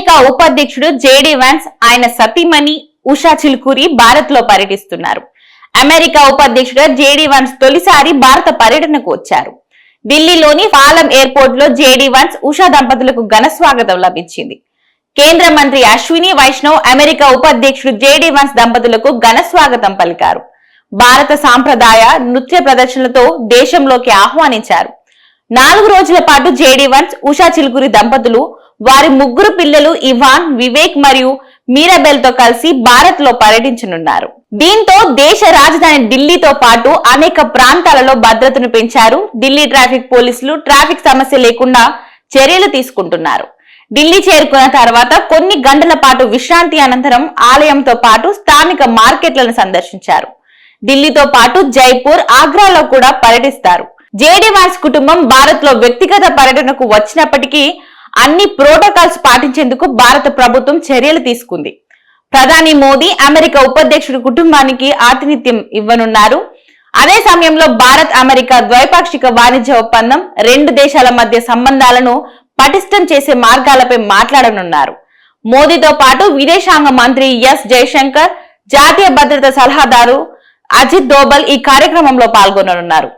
America ఉపాధ్యక్షుడు JD vans ఆయన సతీమణి ఉషా చిల్కూరి భారత్లో పర్యటిస్తున్నారు. అమెరికా ఉపాధ్యక్షుడు జేడీ వాన్స్ తొలిసారి భారత పర్యటనకు వచ్చారు. ఢిల్లీలోని పాలం ఎయిర్పోర్ట్లో జేడీ వాన్స్ ఉషా దంపతులకు ఘన స్వాగతం లభించింది. కేంద్ర మంత్రి అశ్విని వైష్ణవ్ అమెరికా ఉపాధ్యక్షుడు జేడీ వాన్స్ దంపతులకు ఘన స్వాగతం పలికారు. భారత సాంప్రదాయ నృత్య ప్రదర్శనలతో దేశంలోకి ఆహ్వానించారు. నాలుగు రోజుల పాటు జేడీ వన్స్ ఉషా చిలుకూరి దంపతులు వారి ముగ్గురు పిల్లలు ఇవాన్ వివేక్ మరియు మీరాబెల్తో కలిసి భారత్లో పర్యటించనున్నారు. దీంతో దేశ రాజధాని ఢిల్లీతో పాటు అనేక ప్రాంతాలలో భద్రతను పెంచారు. ఢిల్లీ ట్రాఫిక్ పోలీసులు ట్రాఫిక్ సమస్య లేకుండా చర్యలు తీసుకుంటున్నారు. ఢిల్లీ చేరుకున్న తర్వాత కొన్ని గంటల పాటు విశ్రాంతి అనంతరం ఆలయంతో పాటు స్థానిక మార్కెట్లను సందర్శించారు. ఢిల్లీతో పాటు జైపూర్ ఆగ్రాలో కూడా పర్యటిస్తారు. జేడీవాస్ కుటుంబం భారత్లో వ్యక్తిగత పర్యటనకు వచ్చినప్పటికీ అన్ని ప్రోటోకాల్స్ పాటించేందుకు భారత ప్రభుత్వం చర్యలు తీసుకుంది. ప్రధాని మోదీ అమెరికా ఉపాధ్యక్షుడి కుటుంబానికి ఆతిథ్యం ఇవ్వనున్నారు. అదే సమయంలో భారత్ అమెరికా ద్వైపాక్షిక వాణిజ్య ఒప్పందం రెండు దేశాల మధ్య సంబంధాలను పటిష్టం చేసే మార్గాలపై మాట్లాడనున్నారు. మోదీతో పాటు విదేశాంగ మంత్రి ఎస్ జయశంకర్ జాతీయ భద్రత సలహాదారు అజిత్ దోబల్ ఈ కార్యక్రమంలో పాల్గొననున్నారు.